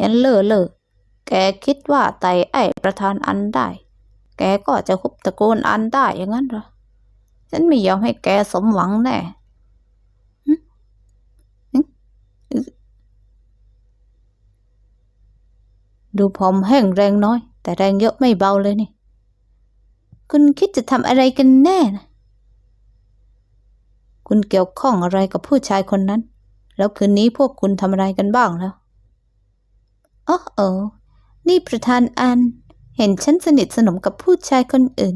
งั้นเลอเลอแกคิดว่าไตไอ้ประธานอันได้ แกก็จะคุบตระกูลอันได้อย่างนั้นเหรอ ฉันไม่ยอมให้แกสมหวังแน่ดูผมแห้งแรงน้อย แต่แรงเยอะไม่เบาเลยนี่ คุณคิดจะทำอะไรกันแน่นะคุณเกี่ยวข้องอะไรกับผู้ชายคนนั้น แล้วคืนนี้พวกคุณทำอะไรกันบ้างแล้ว อ๋อเออนี่ประธานอัน เห็นฉันสนิทสนมกับผู้ชายคนอื่น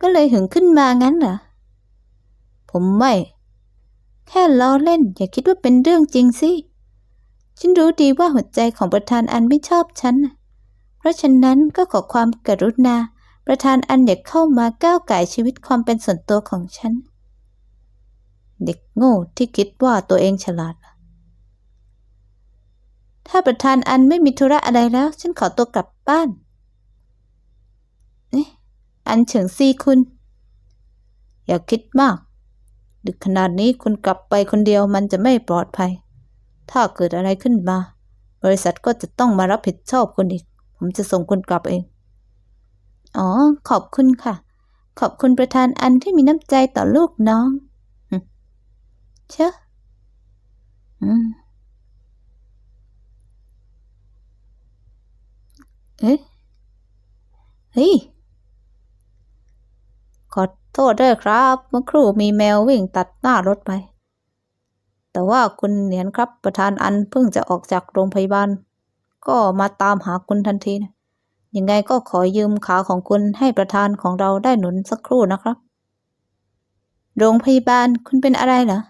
ก็เลยหึงขึ้นมางั้นเหรอ ผมไม่ แค่ล้อเล่น อย่าคิดว่าเป็นเรื่องจริงสิ ฉันรู้ดีว่าหัวใจของประธานอันไม่ชอบฉัน เพราะฉะนั้นก็ขอความกรุณา ประธานอันอย่าเข้ามาก้าวไก่ชีวิตความเป็นส่วนตัวของฉัน เด็กโง่ที่คิดว่าตัวเองฉลาด ถ้าประธานอันไม่มีธุระอะไรแล้ว ฉันขอตัวกลับบ้านเอ๊ะอันเฉิงซีคุณ อย่าคิดมาก ดึกขนาดนี้คุณกลับไปคนเดียวมันจะไม่ปลอดภัย ถ้าเกิดอะไรขึ้นมา บริษัทก็จะต้องมารับผิดชอบคุณอีก ผมจะส่งคุณกลับเอง อ๋อ ขอบคุณค่ะ ขอบคุณประธานอันที่มีน้ำใจต่อลูกน้องเชอะอืม เอ๊ะเฮ้ยขอโทษด้วยครับ เมื่อครู่มีแมววิ่งตัดหน้ารถไป แต่ว่าคุณเหนียนครับประธานอันเพิ่งจะออกจากโรงพยาบาล ก็มาตามหาคุณทันทีนะยังไงก็ขอยืมขาของคุณให้ประธานของเราได้หนุนสักครู่นะครับ โรงพยาบาลคุณเป็นอะไรเหรอ